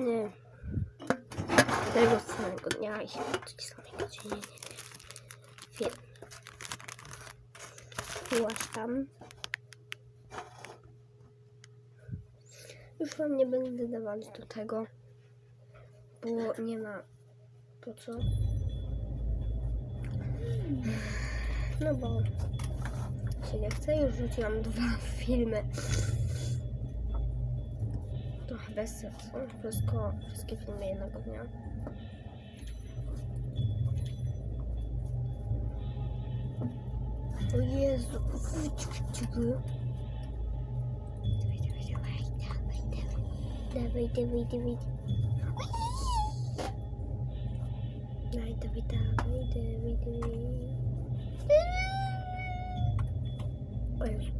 Dokładnie tego samego dnia i tej samej godzinie, nie wiem. Byłaś tam. Już wam nie będę dawać do tego, bo nie ma po co. No bo się nie chce, już rzuciłam dwa filmy. Bez. Wszystko, wszystkie filmy jednego dnia. O Jezu. Dawaj, dawaj, dawaj. Dawaj, dawaj, dawaj, dawaj, dawaj. O.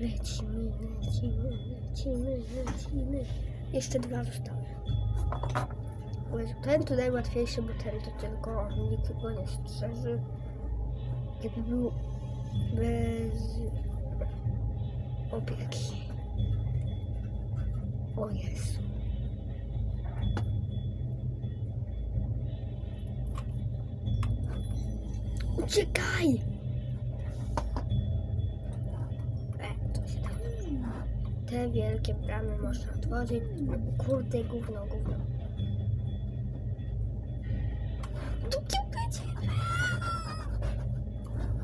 Lecimy, lecimy, lecimy, lecimy. Jeszcze dwa zostały. Ten to najłatwiejszy, bo ten to tylko nikt go nie strzeży. Jakby był bez opieki. O Jezu. Uciekaj! E, to się tam. Te wielkie bramy można otworzyć. Kurde, gówno, gówno. Tu uciekajcie!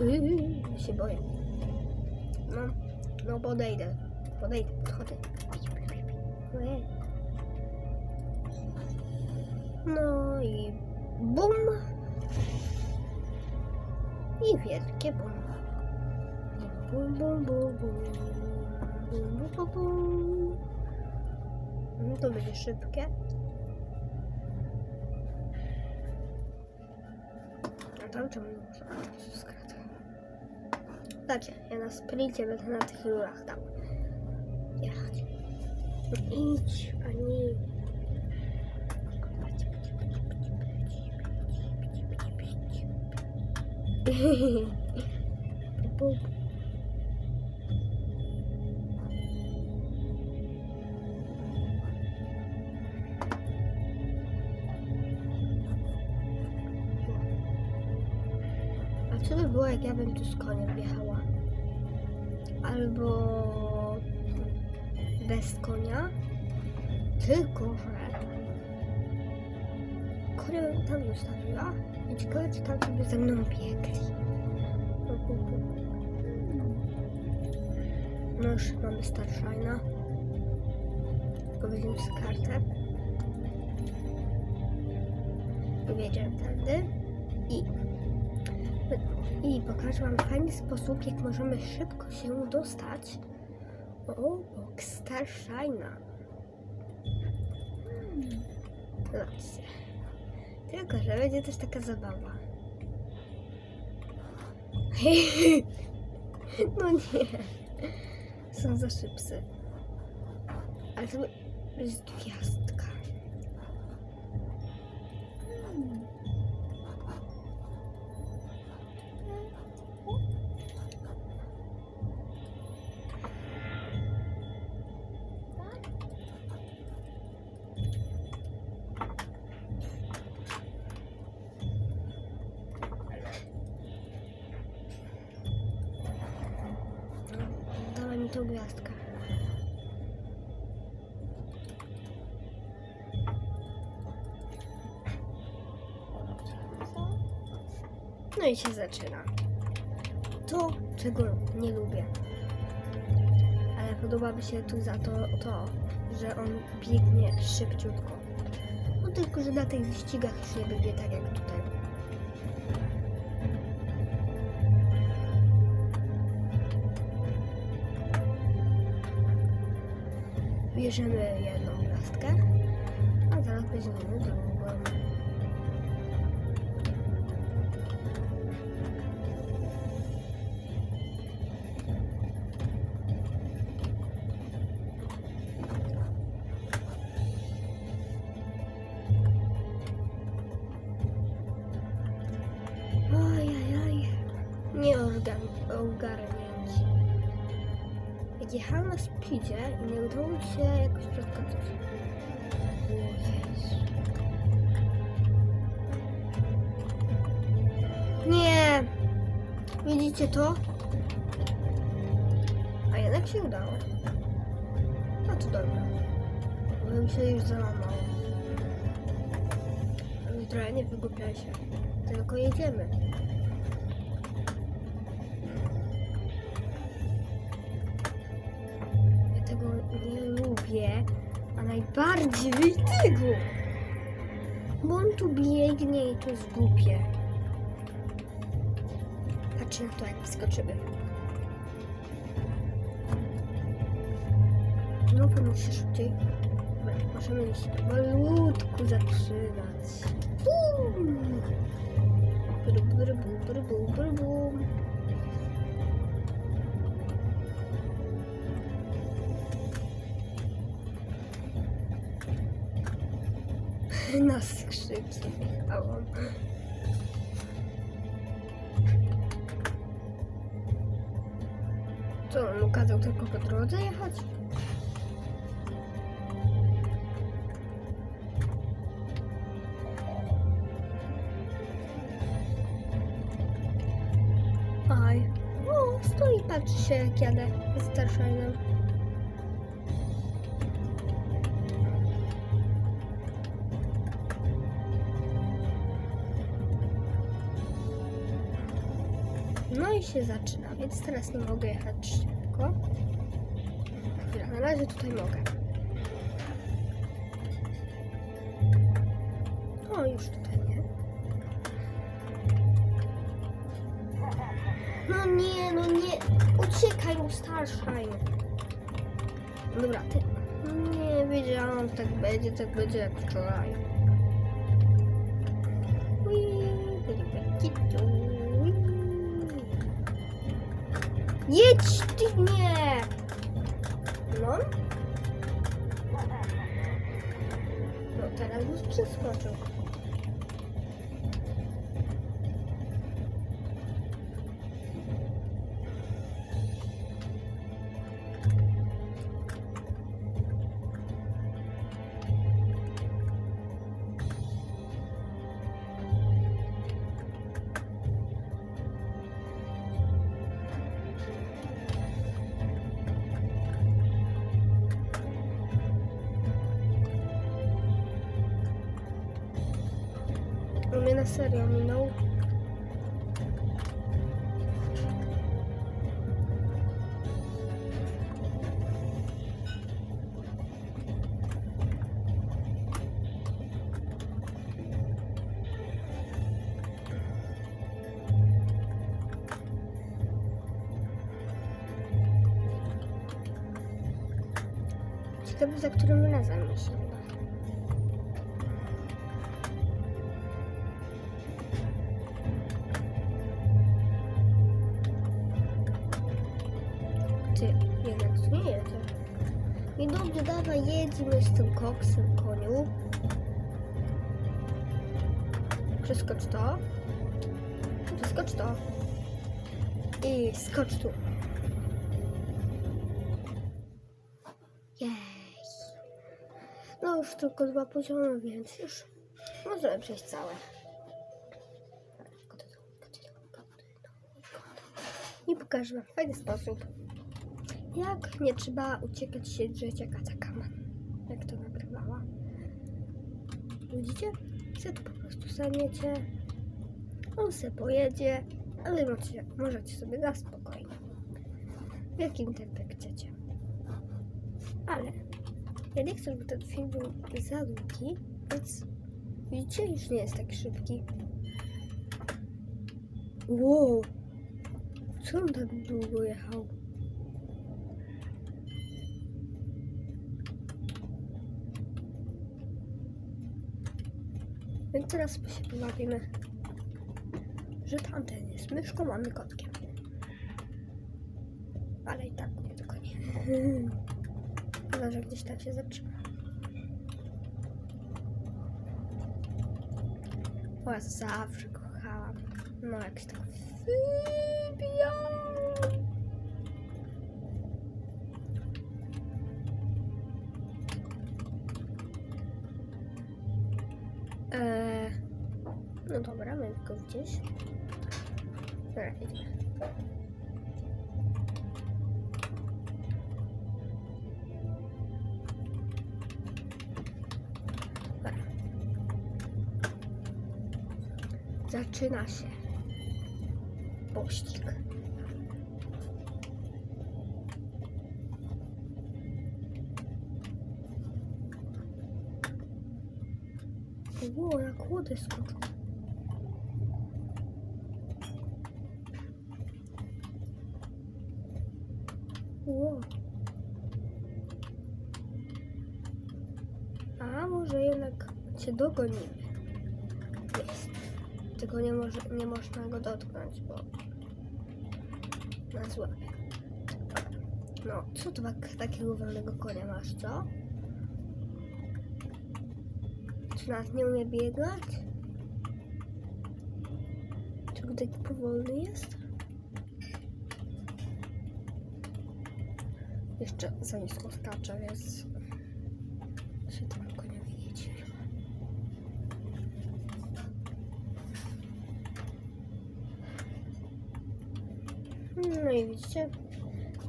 Yy, się boję. No, no podejdę. Podejdę, podchodzę. No i bum. I wielkie bum. Bum, bum, bum, bum. To będzie szybkie. A tam czemu nie można? A, to się skraca. Znaczy, ja na sprincie będę na tych rurach tam jechać. No idź, pani. Bum. Co by było, jak ja bym tu z koniem jechała? Albo bez konia? Tylko, że konia bym tam zostawiła i ciekawe, czy tam sobie ze mną biegli. No już mamy Starshina. Tylko weźmiemy z kartę. I wjedziemy tędy. I i pokażę Wam fajny sposób, jak możemy szybko się dostać obok Starshina. Zobaczcie. Tylko, że będzie też taka zabawa. No nie. Są za szybcy. Ale to jest gwiazdka. Tą gwiazdkę. No i się zaczyna. To, czego nie lubię. Ale podoba mi się tu za to to, że on biegnie szybciutko. No tylko, że na tych wyścigach już nie biegnie tak jak tutaj. Bierzemy jedną gwiazdkę, a zaraz weźmiemy drugą. Ojajaj. Nie ogarn- ogarnięci. Jechałem na speedzie i nie udało mi się jakoś przeskoczyć. Nie! Widzicie to? A jednak się udało. No to dobra. Bo mi się już załamało. Trochę nie wygłupiaj się. Tylko jedziemy. Lubię, a najbardziej tego. Bo on tu biegnie i to jest głupie. Patrzcie na to, jak wskoczymy. No, pomóż się szybciej. Możemy iść powolutku zaczynać. Bum! Bru, bru, bru, bru, bru, Na skrzypce jechałam. Co, on mu kazał tylko po drodze jechać? Aj. O, stoi, patrzy się jak jadę z Starshine'em. No i się zaczyna, więc teraz nie mogę jechać szybko. Chwila, na razie tutaj mogę. O, już tutaj nie. No nie, no nie. Uciekaj mu Starshine. Dobra, ty. Nie wiedziałam, tak będzie, tak będzie jak wczoraj. Jedź ty nie! No. No teraz już przeskoczył. On mnie na serio minął. Ciekawe za którym razem mi koksem, koniu. Przeskocz to. Przeskocz to. I skocz tu. Jej. No już tylko dwa poziomy, więc już możemy przejść całe. I pokażę Wam w fajny sposób, jak nie trzeba uciekać się drzeć jak Atacama. Jak to. Widzicie? Se tu po prostu staniecie. On se pojedzie, ale możecie, możecie sobie na spokojnie. W jakim tempie chcecie. Ale ja nie chcę, żeby ten film był za długi, więc widzicie, już nie jest taki szybki. Wow! Co on tak długo jechał? Więc teraz się pobawimy, że tamten jest myszką, a my kotkiem. Ale i tak nie do końca. Chyba, że gdzieś tak się zatrzyma. O, ja zawsze kochałam. No, jak się tak go gdzieś. Dobra. Zaczyna się pościg. Ło, jak łody skoczył. A może jednak cię dogonimy. Jest. Tylko nie, może, nie można go dotknąć, bo nas łapie. No, co to tak, takiego wolnego konia masz, co? Czy nas nie umie biegać? Czego taki powolny jest? Jeszcze za nisko skacze, więc się tam konia wiecie. No i widzicie,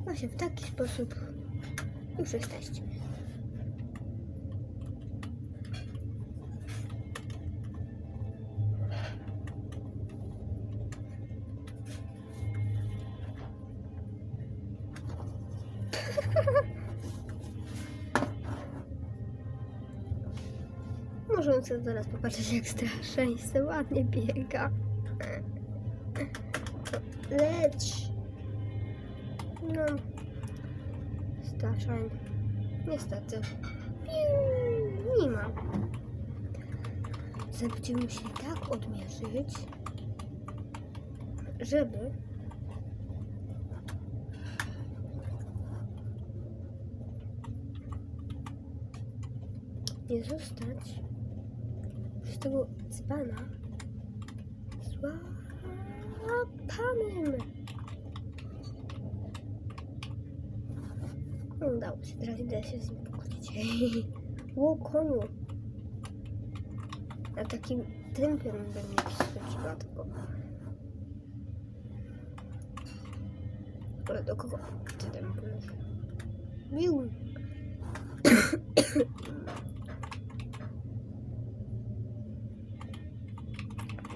właśnie w taki sposób już jesteście. Sobie zaraz popatrzeć, jak straszeństwo ładnie biega. Leć! No. Straszeń. Niestety. Nie ma. Będziemy musieli tak odmierzyć, żeby nie zostać z tego dzbana złapanym. No, Udało się, teraz idę się z nim pokłócić. Ło, koniu. Na takim tempie bym nie wskoczyła, tylko... Ale do kogo ty ten byłeś? Mił.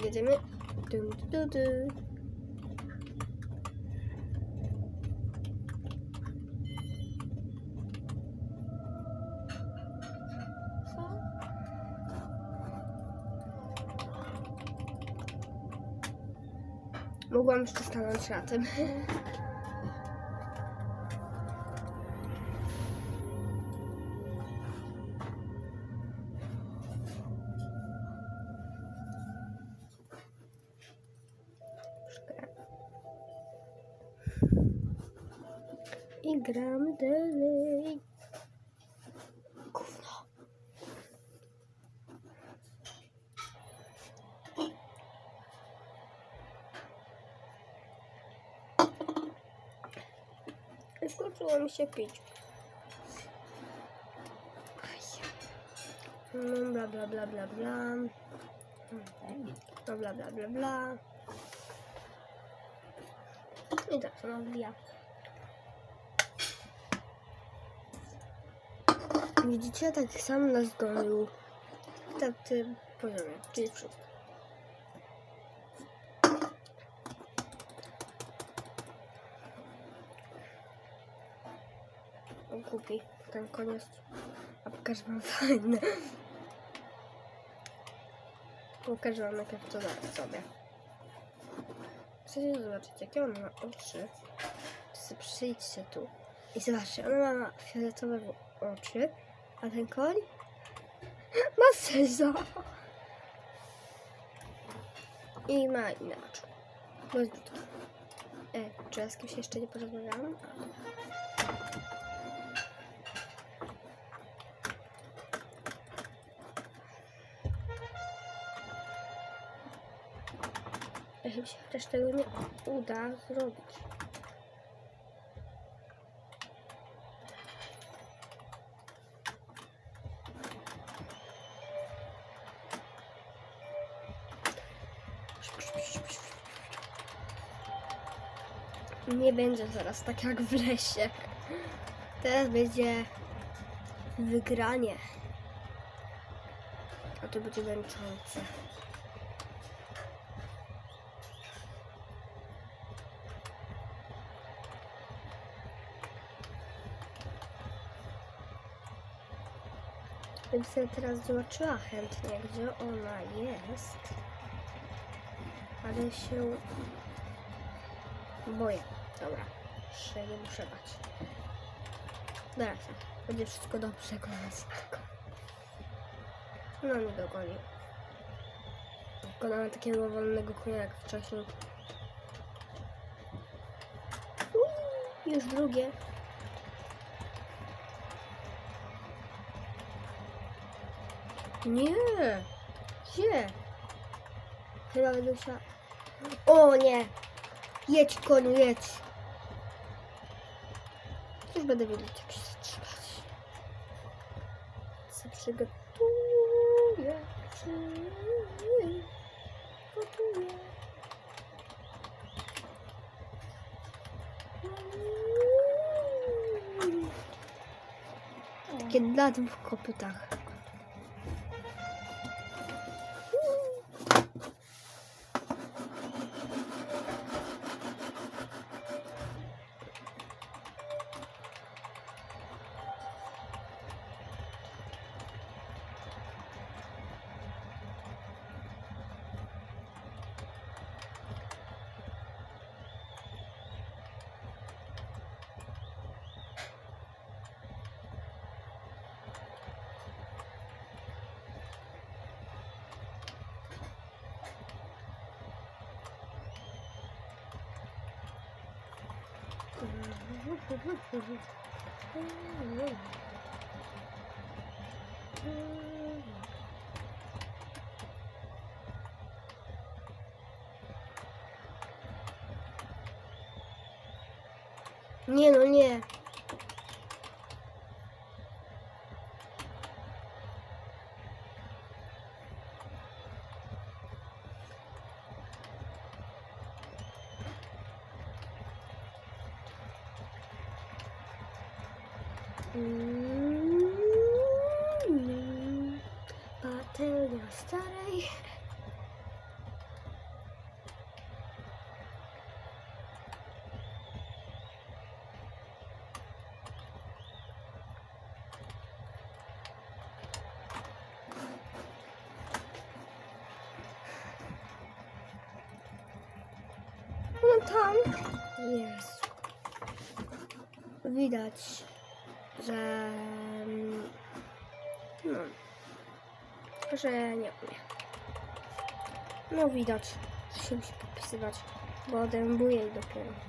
Jedziemy. Dum, du, du. Co? Mogłam jeszcze stanąć na tym. I gram dalej. Gówno. Skończyło mi się pić. No, bla bla bla bla bla. No, bla bla bla bla. I tak się odbija. Widzicie, tak sam gonił. Tak w tym poziomie, czyli wszystko. On kupi ten koniec. A pokażę wam fajne. Pokażę wam najpierw to sobie. Chcecie zobaczyć, jakie on ma oczy? To sobie przyjdźcie tu. I zobaczcie, ona ma fioletowe w- oczy, a ten koń ma seza. I ma. Bo jest brzydko. E, czy ja z kimś jeszcze nie porozmawiałam? Jeśli się chociaż tego nie uda zrobić. Nie będzie zaraz tak jak w lesie. Teraz będzie wygranie. A to będzie męczące. Bym sobie teraz zobaczyła chętnie, gdzie ona jest. Ale się boję. Dobra, jeszcze nie muszę bać. Dobra, będzie wszystko dobrze, koniec tylko. No nie dogoni. Mamy takiego wolnego konia jak wcześniej. Ui, Już drugie. Nie! Gdzie? Chyba będę. O nie! Jedź koniu, jedź! Już będę wiedzieć jak się zatrzymać. Co przygotuję, przygotuję. Takie na dwóch kopytach. Nie no nie. Tam jest. Widać, że mm, no, że nie umie. No widać, że się musi podpisywać, bo dębuje jej dopiero.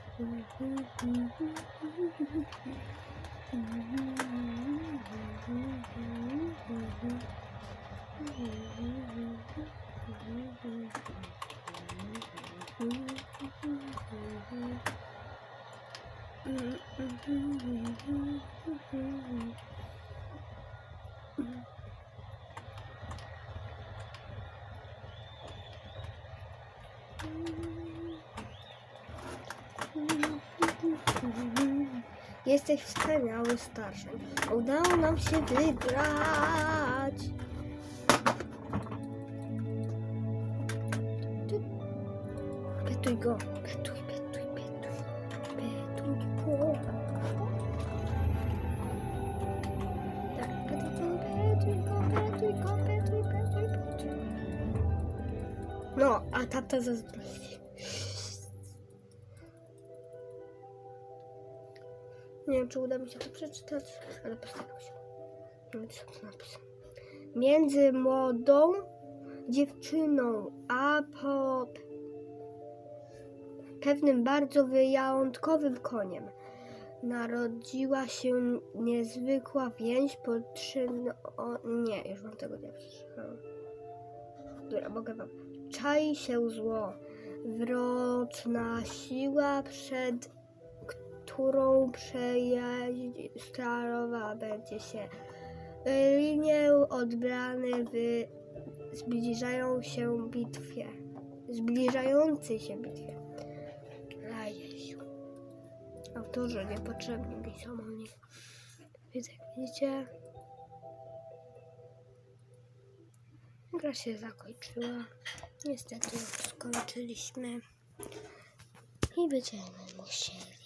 Mm-hmm. Jesteś wspaniały starszym. Udało nam się wygrać. Petuj go. Petuj, petuj, petuj. Petuj go. Tak, petuj, petuj go, petuj go, petuj, petuj. No, a tata zazdrości. Czy uda mi się to przeczytać, ale postaram się. To napis. Między młodą dziewczyną a po pewnym bardzo wyjątkowym koniem narodziła się niezwykła więź potrzebna. O nie, już wam tego nie. Dobra, mogę wam. Czai się zło, wroczna siła, przed którą przejaźń starowa będzie się. Linie odbrany wy zbliżają się bitwie. Zbliżającej się bitwie. A Jezu. Autorzy niepotrzebni mi są oni. Więc widzicie, gra się zakończyła. Niestety skończyliśmy. I będziemy musieli